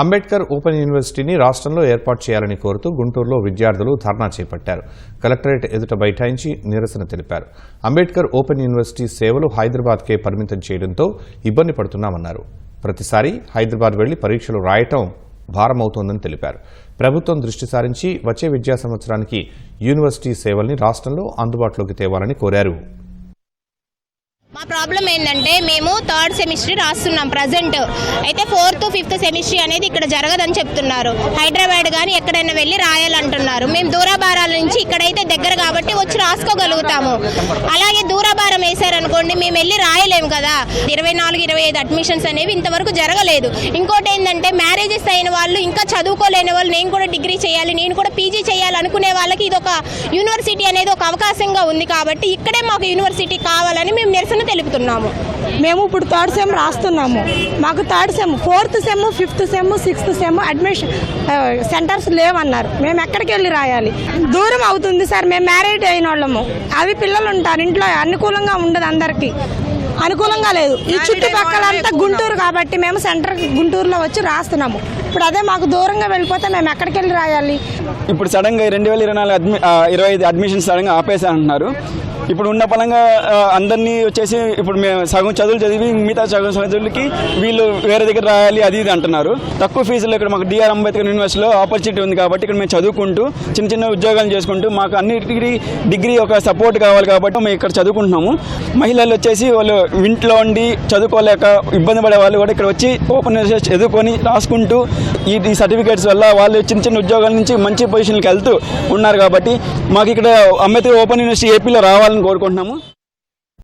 Ambedkar open యూనివర్సిటీని రాష్ట్రంలో ఏర్పాటు చేయాలని కోరుతూ గుంటూరులో విద్యార్థులు ధర్నా చేపట్టారు. కలెక్టరేట్ ఎదుట బైఠాయించి నిరసన తెలిపారు. అంబేద్కర్ ఓపెన్ యూనివర్సిటీ సేవలు హైదరాబాద్కే పరిమితం చేయడంతో ఇబ్బంది పడుతున్నామన్నారు. ప్రతిసారి హైదరాబాద్ వెళ్ళి పరీక్షలు రాయటం భారమవుతోందని తెలిపారు. ప్రభుత్వం దృష్టి సారించి వచ్చే విద్యా సంవత్సరానికి యూనివర్సిటీ సేవల్ని రాష్ట్రంలో అందుబాటులోకి తేవాలని కోరారు. మా ప్రాబ్లం ఏంటంటే మేము థర్డ్ సెమిస్టర్ రాస్తున్నాం ప్రజెంట్. అయితే ఫోర్త్ ఫిఫ్త్ సెమిస్టర్ అనేది ఇక్కడ జరగదని చెప్తున్నారు. హైదరాబాద్ కానీ ఎక్కడైనా వెళ్ళి రాయాలంటున్నారు. మేము దూరభారాల నుంచి ఇక్కడైతే దగ్గర కాబట్టి వచ్చి రాసుకోగలుగుతాము. అలాగే దూరభారం వేశారనుకోండి మేము వెళ్ళి రాయలేము కదా. ఇరవై నాలుగు ఇరవై ఐదు అడ్మిషన్స్ అనేవి ఇంతవరకు జరగలేదు. ఇంకోటి ఏంటంటే మ్యారేజెస్ అయిన వాళ్ళు ఇంకా చదువుకోలేని వాళ్ళు నేను కూడా డిగ్రీ చేయాలి నేను కూడా పీజీ చేయాలనుకునే వాళ్ళకి ఇది ఒక యూనివర్సిటీ అనేది ఒక అవకాశంగా ఉంది కాబట్టి ఇక్కడే మాకు యూనివర్సిటీ కావాలని మేము నిరసన తెలుపుతున్నాము. మేము ఇప్పుడు థర్డ్ సెమ్ రాస్తున్నాము. మాకు third sem fourth sem fifth sem sixth sem admission centres లేవన్నారు. మేము ఎక్కడికి వెళ్ళి రాయాలి? దూరం అవుతుంది సార్ మేము మ్యారేడ్ అయిన వాళ్ళము అవి పిల్లలు ఉంటారు ఇంట్లో అనుకూలంగా ఉండదు అందరికీ. అనుకూలంగా లేదు. ఈ చుట్టుపక్కల అంతా గుంటూరు కాబట్టి మేము సెంటర్ గుంటూరులో వచ్చి రాస్తున్నాము. ఇప్పుడు అదే మాకు దూరంగా వెళ్ళిపోతే మేము ఎక్కడికి వెళ్ళి రాయాలి? ఇప్పుడు సడన్గా రెండు వేల ఇరవై నాలుగు అడ్మి ఇరవై ఐదు అడ్మిషన్స్ సడన్గా ఆపేసా అంటున్నారు ఇప్పుడు ఉన్న పరంగా అందరినీ వచ్చేసి ఇప్పుడు మేము సగం చదువులు చదివి మిగతా సగం చదువులకి వీళ్ళు వేరే దగ్గర రాయాలి అది ఇది అంటున్నారు. తక్కువ ఫీజులో ఇక్కడ మాకు డిఆర్ అంబేద్కర్ యూనివర్సిటీలో ఆపర్చునిటీ ఉంది కాబట్టి ఇక్కడ మేము చదువుకుంటూ చిన్న చిన్న ఉద్యోగాలు చేసుకుంటూ మాకు అన్నిటికీ డిగ్రీ ఒక సపోర్ట్ కావాలి కాబట్టి మేము ఇక్కడ చదువుకుంటున్నాము. మహిళలు వచ్చేసి వాళ్ళు ఇంట్లో ఉండి చదువుకోలేక ఇబ్బంది పడే వాళ్ళు కూడా ఇక్కడ వచ్చి ఓపెన్ చదువుకొని రాసుకుంటూ ఈ ఈ సర్టిఫికేట్స్ వల్ల వాళ్ళు చిన్న చిన్న ఉద్యోగాల నుంచి మంచి పొజిషన్కి వెళ్తూ ఉన్నారు కాబట్టి మాకు ఇక్కడ అంబేద్కర్ ఓపెన్ యూనివర్సిటీ ఏపీలో రావాలని కోరుకుంటున్నాము.